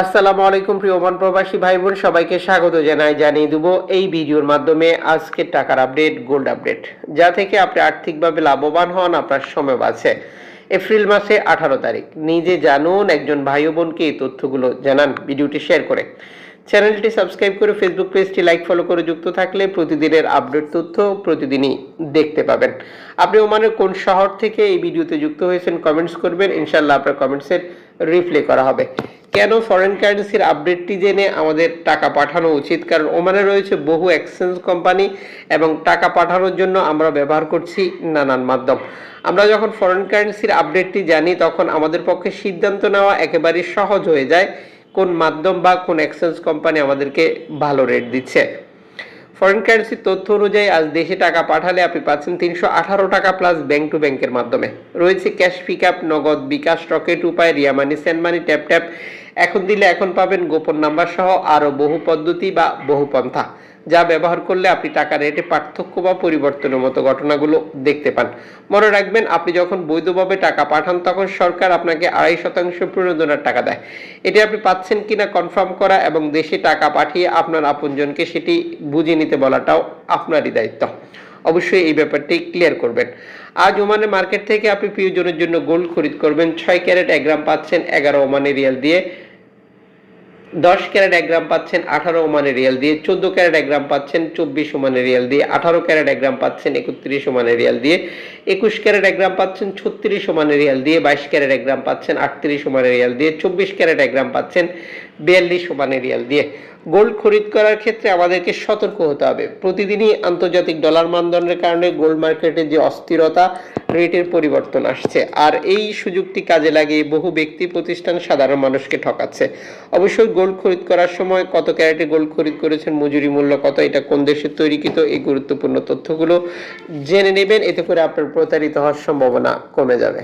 আসসালামু আলাইকুম প্রিয় ওমান প্রবাসী ভাই বোন সবাইকে স্বাগত জানাই, জানিয়ে দেবো এই ভিডিওর মাধ্যমে আজকের টাকার আপডেট, গোল্ড আপডেট, যা থেকে আপনি আর্থিকভাবে লাভবান হন, আপনার সময় বাঁচে। এপ্রিল মাসে আঠারো তারিখ, নিজে জানুন, একজন ভাই বোনকে এই তথ্যগুলো জানান, ভিডিওটি শেয়ার করে। চ্যানেলটি সাবস্ক্রাইব করে ফেসবুক পেজটি লাইক, ফলো করে যুক্ত থাকলে প্রতিদিনের আপডেট তথ্য প্রতিদিনই দেখতে পাবেন। আপনি ওমানের কোন শহর থেকে এই ভিডিওতে যুক্ত হয়েছেন, কমেন্টস করবেন ইনশাল্লাহ আপনার কমেন্টসের রিপ্লে করা হবে। কেন ফরেন কারেন্সির আপডেটটি জেনে আমাদের টাকা পাঠানো উচিত? কারণ ওমানে রয়েছে বহু এক্সচেঞ্জ কোম্পানি এবং টাকা পাঠানোর জন্য আমরা ব্যবহার করছি নানান মাধ্যম। আমরা যখন ফরেন কারেন্সির আপডেটটি জানি, তখন আমাদের পক্ষে সিদ্ধান্ত নেওয়া একেবারেই সহজ হয়ে যায় কোন মাধ্যম বা কোন এক্সচেঞ্জ কোম্পানি আমাদেরকে ভালো রেট দিচ্ছে। ফরেন কারেন্সির তথ্য অনুযায়ী আজ দেশে টাকা পাঠালে আপনি পাচ্ছেন তিনশো আঠারো টাকা প্লাস ব্যাংক টু ব্যাংকের মাধ্যমে। রয়েছে cash pick up Nagad bKash Rocket Upay, Ria Money send money Tap Tap এখন দিলে এখন পাবেন গোপন নাম্বার সহ আরও বহু পদ্ধতি বা বহু পন্থা। যা ব্যবহার করলে আপনি টাকা রেটে পার্থক্য বা পরিবর্তনের মতো ঘটনাগুলো দেখতে পান। মনে রাখবেন, আপনি যখন বৈধভাবে টাকা পাঠান, তখন সরকার আপনাকে আড়াই শতাংশ প্রণোদনার টাকা দেয়। এটি আপনি পাচ্ছেন কিনা কনফার্ম করা এবং দেশে টাকা পাঠিয়ে আপনার আপনজনকে সেটি বুঝে নিতে বলাটাও আপনারই দায়িত্ব। অবশ্যই এই ব্যাপারটি ক্লিয়ার করবেন। আজ ওমানের মার্কেট থেকে আপনি প্রিয়জনের জন্য গোল্ড খরিদ করবেন। ছয় ক্যারেট এক গ্রাম পাচ্ছেন এগারো ওমানি রিয়াল দিয়ে। দশ ক্যারেট এক গ্রাম পাচ্ছেন আঠারো ওমানে রিয়াল দিয়ে, চোদ্দ ক্যারেট এক গ্রাম পাচ্ছেন চব্বিশ ওমানে রিয়াল দিয়ে, আঠারো ক্যারেট এক গ্রাম পাচ্ছেন একত্রিশ ওমানে রিয়াল দিয়ে, একুশ ক্যারেট এক গ্রাম পাচ্ছেন ছত্রিশ ওমানে রিয়াল দিয়ে, বাইশ ক্যারেট এক গ্রাম পাচ্ছেন আটত্রিশ ওমানে রিয়াল দিয়ে, চব্বিশ ক্যারেট এক গ্রাম পাচ্ছেন বিয়াল্লিশ ওমানে রিয়াল দিয়ে। গোল্ড খরিদ করার ক্ষেত্রে আমাদেরকে সতর্ক হতে হবে। প্রতিদিনই আন্তর্জাতিক ডলার মানদণ্ডের কারণে গোল্ড মার্কেটে যে অস্থিরতা রেটের পরিবর্তন আসছে। আর এই সুযোগটি কাজে লাগিয়ে বহু ব্যক্তি, প্রতিষ্ঠান, সাধারণ মানুষকে ঠকাচ্ছে। অবশ্যই গোল্ড খরিদ করার সময় কত ক্যারেটে গোল্ড খরিদ করেছেন, মজুরি মূল্য কত, এটা কোন দেশের তৈরিকৃত, এই গুরুত্বপূর্ণ তথ্যগুলো জেনে নেবেন। এতে করে আপনার প্রতারিত হওয়ার সম্ভাবনা কমে যাবে।